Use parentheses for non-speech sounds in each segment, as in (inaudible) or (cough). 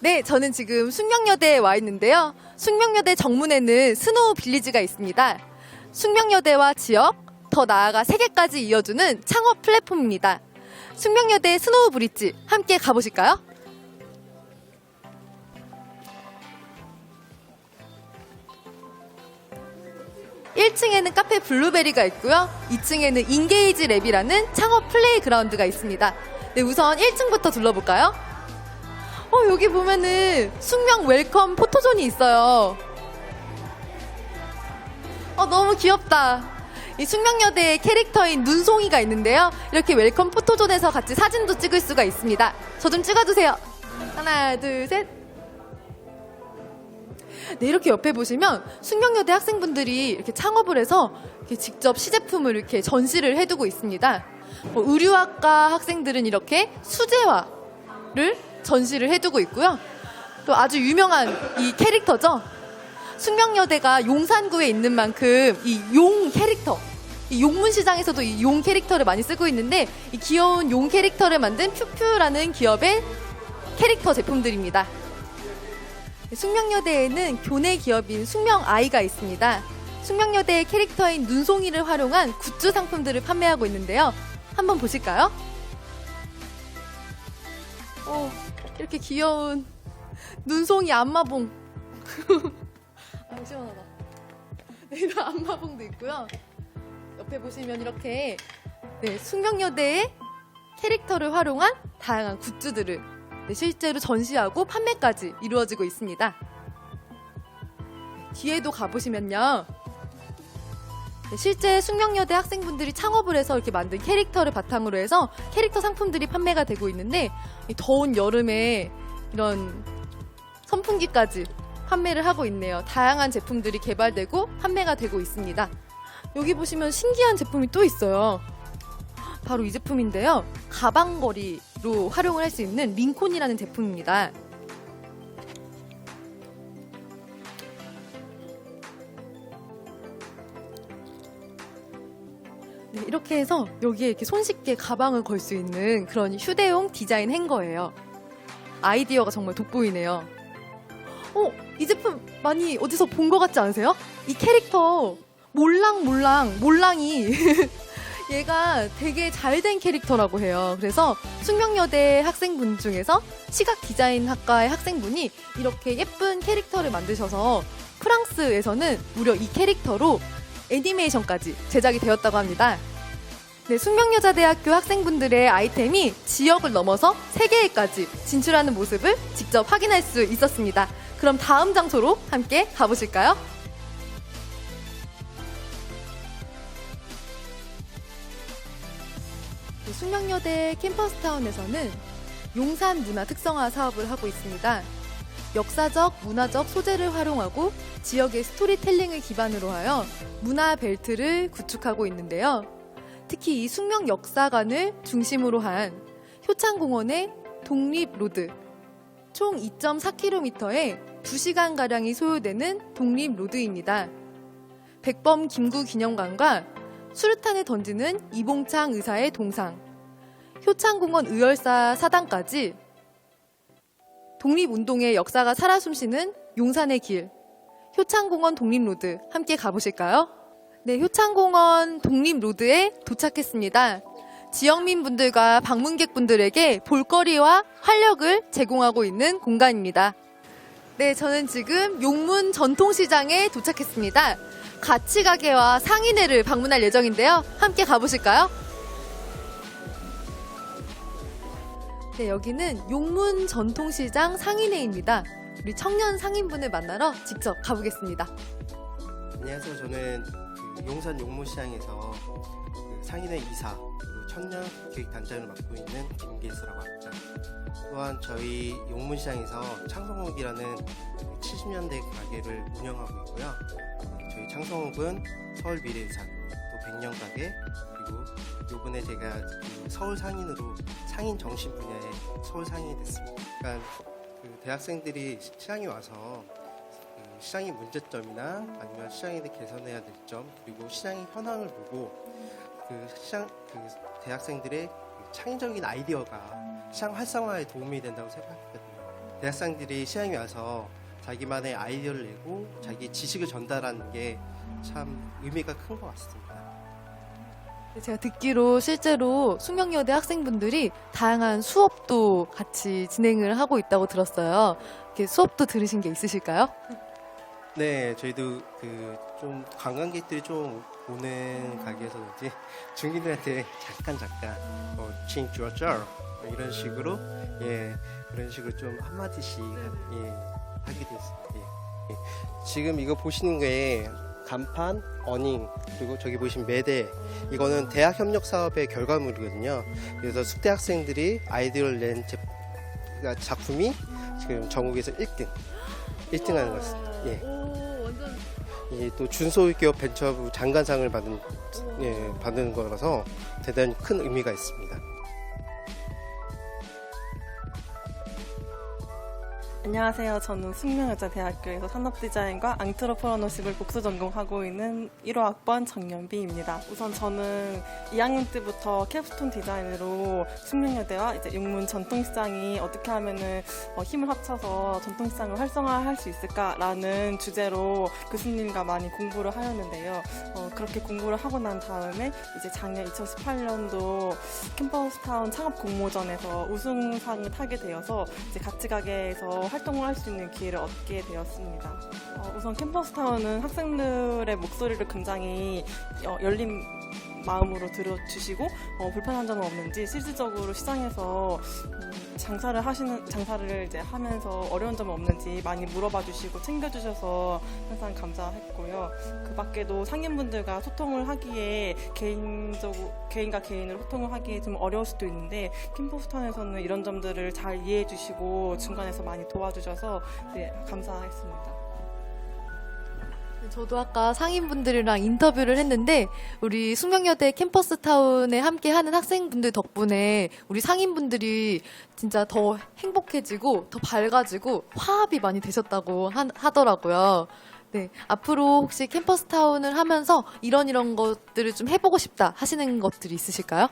네, 저는 지금 숙명여대에 와 있는데요. 숙명여대 정문에는 스노우 빌리지가 있습니다. 숙명여대와 지역, 더 나아가 세계까지 이어주는 창업 플랫폼입니다. 숙명여대 스노우 브릿지 함께 가보실까요? 일층에는 카페 블루베리가 있고요. 2층에는 인게이지 랩이라는 창업 플레이그라운드가 있습니다. 네, 우선 1층부터 둘러볼까요? 어, 여기 보면은 숙명 웰컴 포토존이 있어요. 어, 너무 귀엽다. 이 숙명여대의 캐릭터인 눈송이가 있는데요. 이렇게 웰컴 포토존에서 같이 사진도 찍을 수가 있습니다. 저 좀 찍어주세요. 하나, 둘, 셋. 네, 이렇게 옆에 보시면 숙명여대 학생분들이 이렇게 창업을 해서 이렇게 직접 시제품을 이렇게 전시를 해두고 있습니다. 뭐 의류학과 학생들은 이렇게 수제화를 전시를 해두고 있고요. 또 아주 유명한 이 캐릭터죠. 숙명여대가 용산구에 있는 만큼 이 용 캐릭터, 이 용문시장에서도 이 용 캐릭터를 많이 쓰고 있는데 이 귀여운 용 캐릭터를 만든 퓨퓨라는 기업의 캐릭터 제품들입니다. 숙명여대에는 교내 기업인 숙명아이가 있습니다. 숙명여대의 캐릭터인 눈송이를 활용한 굿즈 상품들을 판매하고 있는데요. 한번 보실까요? 오, 이렇게 귀여운 눈송이 안마봉. (laughs) 아, 시원하다. (laughs) 네, 이런 안마봉도 있고요. 옆에 보시면 이렇게 네, 숙명여대의 캐릭터를 활용한 다양한 굿즈들을 네, 실제로 전시하고 판매까지 이루어지고 있습니다. 네, 뒤에도 가보시면요. 네, 실제 숙명여대 학생분들이 창업을 해서 이렇게 만든 캐릭터를 바탕으로 해서 캐릭터 상품들이 판매가 되고 있는데 이 더운 여름에 이런 선풍기까지 판매를 하고 있네요. 다양한 제품들이 개발되고 판매가 되고 있습니다. 여기 보시면 신기한 제품이 또 있어요. 바로 이 제품인데요. 가방걸이로 활용을 할 수 있는 링콘이라는 제품입니다. 이렇게 해서 여기에 이렇게 손쉽게 가방을 걸 수 있는 그런 휴대용 디자인 행거예요. 아이디어가 정말 돋보이네요. 어, 이 제품 많이 어디서 본 것 같지 않으세요? 이 캐릭터 몰랑몰랑 몰랑이 (laughs) 얘가 되게 잘 된 캐릭터라고 해요. 그래서 숙명여대 학생분 중에서 시각 디자인 학과의 학생분이 이렇게 예쁜 캐릭터를 만드셔서 프랑스에서는 무려 이 캐릭터로 애니메이션까지 제작이 되었다고 합니다. 네, 숙명여자대학교 학생분들의 아이템이 지역을 넘어서 세계에까지 진출하는 모습을 직접 확인할 수 있었습니다. 그럼 다음 장소로 함께 가보실까요? 네, 숙명여대 캠퍼스타운에서는 용산 문화 특성화 사업을 하고 있습니다. 역사적, 문화적 소재를 활용하고 지역의 스토리텔링을 기반으로 하여 문화 벨트를 구축하고 있는데요. 특히 이 숙명 역사관을 중심으로 한 효창공원의 독립로드 총 2.4km에 2시간가량이 소요되는 독립로드입니다. 백범 김구 기념관과 수류탄을 던지는 이봉창 의사의 동상, 효창공원 의열사 사당까지 독립운동의 역사가 살아 숨쉬는 용산의 길, 효창공원 독립로드 함께 가보실까요? 네, 효창공원 독립로드에 도착했습니다. 지역민 분들과 방문객 분들에게 볼거리와 활력을 제공하고 있는 공간입니다. 네, 저는 지금 용문 전통시장에 도착했습니다. 가치가게와 상인회를 방문할 예정인데요. 함께 가보실까요? 네, 여기는 용문 전통시장 상인회입니다. 우리 청년 상인분을 만나러 직접 가보겠습니다. 안녕하세요. 저는 그 용산 용문시장에서 그 상인회 이사 그리고 청년 기획 단장을 맡고 있는 김길수라고 합니다. 또한 저희 용문시장에서 창성옥이라는 70년대 가게를 운영하고 있고요. 저희 창성옥은 서울 미래유산 또 백년 가게 그리고 요번에 제가 그 서울 상인으로 상인 정신 분야에 서울 상인이 됐습니다. 그러니까 그 대학생들이 시장에 와서 그 시장의 문제점이나 아니면 시장에 대해 개선해야 될 점 그리고 시장의 현황을 보고 그 시장 그 대학생들의 그 창의적인 아이디어가 시장 활성화에 도움이 된다고 생각했거든요. 대학생들이 시향에 와서 자기만의 아이디어를 내고 자기 지식을 전달하는 게 참 의미가 큰 것 같습니다. 제가 듣기로 실제로 숙명여대 학생분들이 다양한 수업도 같이 진행을 하고 있다고 들었어요. 수업도 들으신 게 있으실까요? 네, 저희도 그 좀 관광객들이 좀 오는 가게에서 이제 중국인들한테 잠깐 잠깐 뭐 칭주어쩔 이런 식으로 예 그런 식으로 좀 한마디씩 예 하게 됐습니다. 예, 예. 지금 이거 보시는 게 간판, 어닝 그리고 저기 보시면 매대 이거는 대학 협력 사업의 결과물이거든요. 그래서 숙대 학생들이 아이디어를 낸 제, 그러니까 작품이 지금 전국에서 1등 1등하는 것입니다. 예. 이게 또 준소기업 벤처부 장관상을 받은 예, 받는 거라서 대단히 큰 의미가 있습니다. 안녕하세요. 저는 숙명여자대학교에서 산업디자인과 앙트로포너십을 복수 전공하고 있는 1호 학번 정연비입니다. 우선 저는 2학년 때부터 캡스톤 디자인으로 숙명여대와 이제 용문 전통시장이 어떻게 하면은 어, 힘을 합쳐서 전통시장을 활성화할 수 있을까라는 주제로 교수님과 많이 공부를 하였는데요. 어, 그렇게 공부를 하고 난 다음에 이제 작년 2018년도 캠퍼스타운 창업 공모전에서 우승상을 타게 되어서 이제 같이 가게에서 활동을 할 수 있는 기회를 얻게 되었습니다. 어, 우선 캠퍼스타운은 학생들의 목소리를 굉장히 어, 열린 마음으로 들어주시고 어, 불편 한 점은 없는지 실질적으로 시장에서 음, 장사를 하시는 장사를 이제 하면서 어려운 점은 없는지 많이 물어봐 주시고 챙겨 주셔서 항상 감사했고요. 그 밖에도 상인분들과 소통을 하기에 개인적으로 개인과 개인으로 소통을 하기에 좀 어려울 수도 있는데 캠퍼스타운에서는 이런 점들을 잘 이해해 주시고 중간에서 많이 도와주셔서 네, 감사했습니다. 저도 아까 상인분들이랑 인터뷰를 했는데 우리 숙명여대 캠퍼스 타운에 함께 하는 학생분들 덕분에 우리 상인분들이 진짜 더 행복해지고 더 밝아지고 화합이 많이 되셨다고 하, 하더라고요. 네, 앞으로 혹시 캠퍼스 타운을 하면서 이런 이런 것들을 좀 해보고 싶다 하시는 것들이 있으실까요?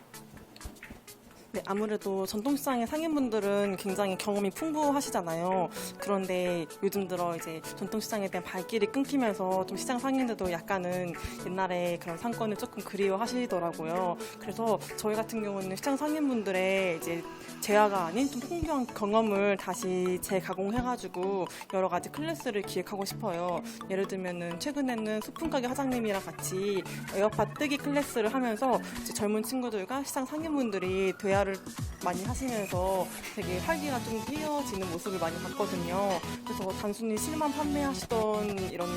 네, 아무래도 전통시장의 상인분들은 굉장히 경험이 풍부하시잖아요. 그런데 요즘 들어 이제 전통시장에 대한 발길이 끊기면서 좀 시장 상인들도 약간은 옛날에 그런 상권을 조금 그리워하시더라고요. 그래서 저희 같은 경우는 시장 상인분들의 이제 재화가 아닌 좀 풍부한 경험을 다시 재가공해가지고 여러 가지 클래스를 기획하고 싶어요. 예를 들면은 최근에는 소품 가게 사장님이랑 같이 에어팟 뜨기 클래스를 하면서 젊은 친구들과 시장 상인분들이 대화를 많이 하시면서 되게 활기가 좀 띄어지는 모습을 많이 봤거든요. 그래서 단순히 실만 판매하시던 이런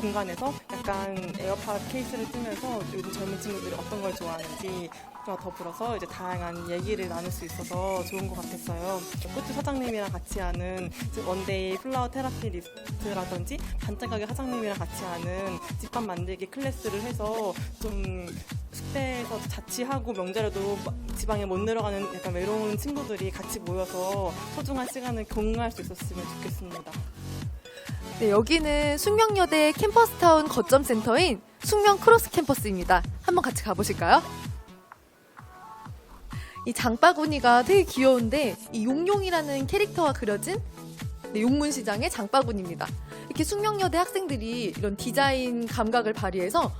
공간에서 약간 에어팟 케이스를 뜨면서 요즘 젊은 친구들이 어떤 걸 좋아하는지 와 더불어서 이제 다양한 얘기를 나눌 수 있어서 좋은 것 같았어요. 꽃주 사장님이랑 같이 하는 원데이 플라워 테라피 리스트라든지 반짝가게 사장님이랑 같이 하는 집밥 만들기 클래스를 해서 좀 숙대에서 자취하고 명절에도 지방에 못 내려가는 약간 외로운 친구들이 같이 모여서 소중한 시간을 공유할 수 있었으면 좋겠습니다. 네, 여기는 숙명여대 캠퍼스타운 거점 센터인 숙명 크로스 캠퍼스입니다. 한번 같이 가보실까요? 이 장바구니가 되게 귀여운데 이 용용이라는 캐릭터가 그려진 네, 용문시장의 장바구니입니다. 이렇게 숙명여대 학생들이 이런 디자인 감각을 발휘해서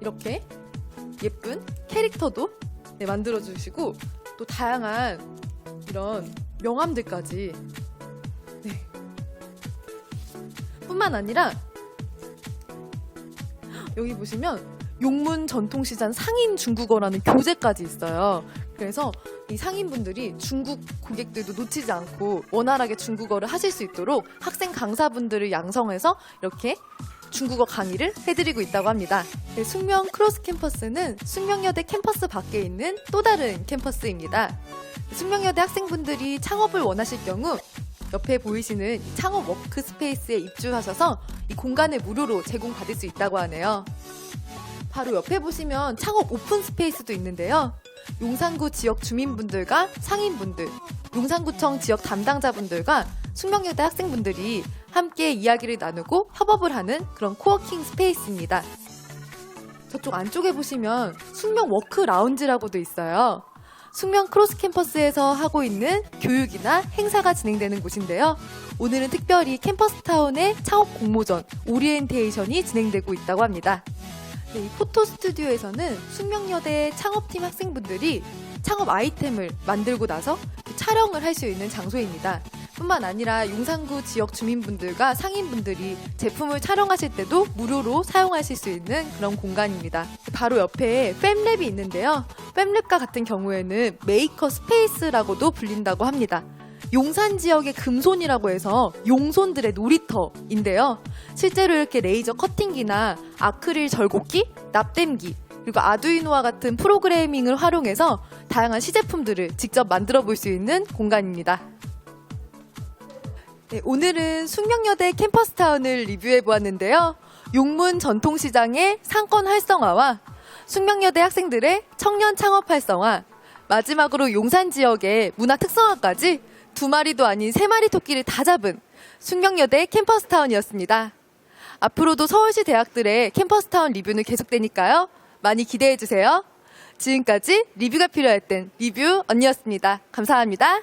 이렇게 예쁜 캐릭터도 네, 만들어주시고 또 다양한 이런 명함들까지 뿐만 아니라 여기 보시면 용문 전통시장 상인 중국어라는 교재까지 있어요. 그래서 이 상인분들이 중국 고객들도 놓치지 않고 원활하게 중국어를 하실 수 있도록 학생 강사분들을 양성해서 이렇게 중국어 강의를 해드리고 있다고 합니다. 네, 숙명 크로스 캠퍼스는 숙명여대 캠퍼스 밖에 있는 또 다른 캠퍼스입니다. 숙명여대 학생분들이 창업을 원하실 경우 옆에 보이시는 이 창업 워크스페이스에 입주하셔서 이 공간을 무료로 제공받을 수 있다고 하네요. 바로 옆에 보시면 창업 오픈 스페이스도 있는데요. 용산구 지역 주민분들과 상인분들, 용산구청 지역 담당자분들과 숙명여대 학생분들이 함께 이야기를 나누고 협업을 하는 그런 코워킹 스페이스입니다. 저쪽 안쪽에 보시면 숙명 워크 라운지라고도 있어요. 숙명 크로스 캠퍼스에서 하고 있는 교육이나 행사가 진행되는 곳인데요. 오늘은 특별히 캠퍼스 타운의 창업 공모전 오리엔테이션이 진행되고 있다고 합니다. 네, 이 포토 스튜디오에서는 숙명여대 창업팀 학생분들이 창업 아이템을 만들고 나서 촬영을 할 수 있는 장소입니다. 뿐만 아니라 용산구 지역 주민분들과 상인분들이 제품을 촬영하실 때도 무료로 사용하실 수 있는 그런 공간입니다. 바로 옆에 fem랩이 있는데요. fem랩과 같은 경우에는 메이커 스페이스라고도 불린다고 합니다. 용산 지역의 금손이라고 해서 용손들의 놀이터인데요. 실제로 이렇게 레이저 커팅기나 아크릴 절곡기, 납땜기, 그리고 아두이노와 같은 프로그래밍을 활용해서 다양한 시제품들을 직접 만들어 볼 수 있는 공간입니다. 네, 오늘은 숙명여대 캠퍼스타운을 리뷰해 보았는데요. 용문 전통시장의 상권 활성화와 숙명여대 학생들의 청년 창업 활성화, 마지막으로 용산 지역의 문화 특성화까지 두 마리도 아닌 세 마리 토끼를 다 잡은 숙명여대 캠퍼스타운이었습니다. 앞으로도 서울시 대학들의 캠퍼스타운 리뷰는 계속되니까요. 많이 기대해 주세요. 지금까지 리뷰가 필요할 땐 리뷰 언니였습니다. 감사합니다.